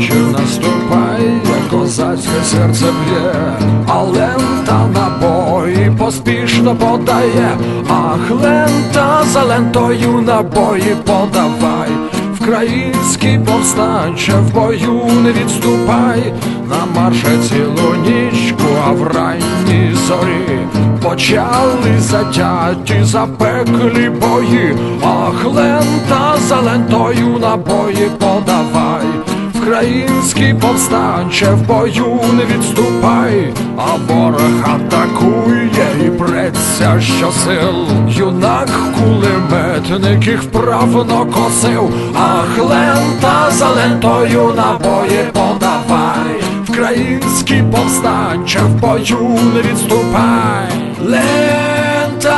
Вечір наступає, козацьке серце б'є, а лента набої подає, ах, лента за лентою набої подавай. Український повстанче в бою не відступай, на марше цілу нічку, а в ранній зорі почали затяті запеклі бої, ах, лента за лентою набої подавай. Український повстанче в бою не відступай, а ворог атакує і що щосил. Юнак кулеметник їх вправно косив, ах лента за лентою набої подавай. Український повстанче в бою не відступай. Лента,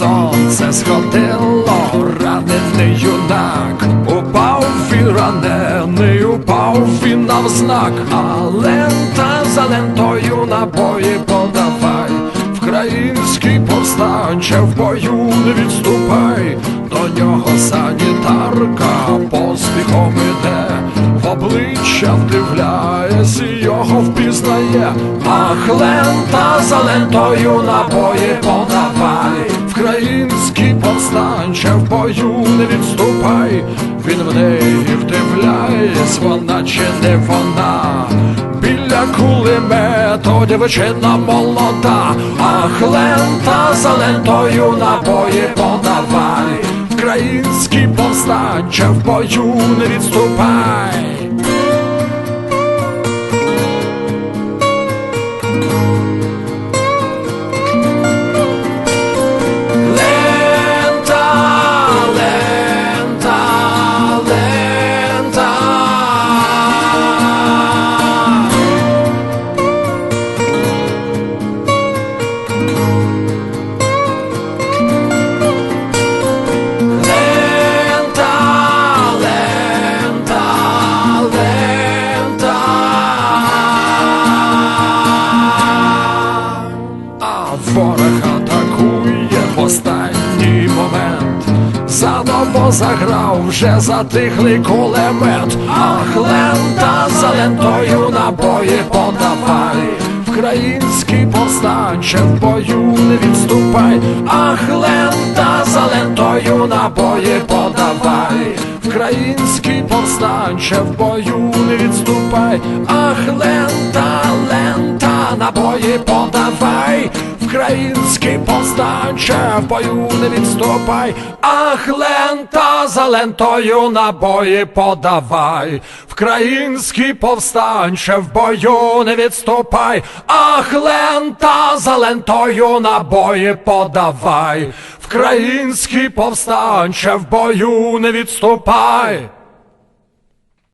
сонце сходило, ранений юнак, упав він ранений, упав він навзнак, а лента за лентою набої подавай. Український повстанче в бою не відступай, до нього санітарка поспіхом іде, в обличчя вдивляєсь і його впізнає, ах лента за лентою набої подавай, Український повстанче в бою не відступай, він в неї вдивляєсь, вона чи не вона. Біля кулемету дівчина молода, ах лента за лентою набої подавай, Український повстанче в бою не відступай. Останній момент. Заново заграв вже затихлий кулемет. Ах, лента за лентою набої подавай. Український повстанче в бою не відступай, ах, лента за лентою набої подавай. Український повстанче в бою не відступай, ах, лента, лента, набої подавай. Український повстанче в бою не відступай, ах, лента за лентою набої подавай. Український повстанче в бою не відступай, ах, лента за лентою набої подавай. Український повстанче в бою не відступай.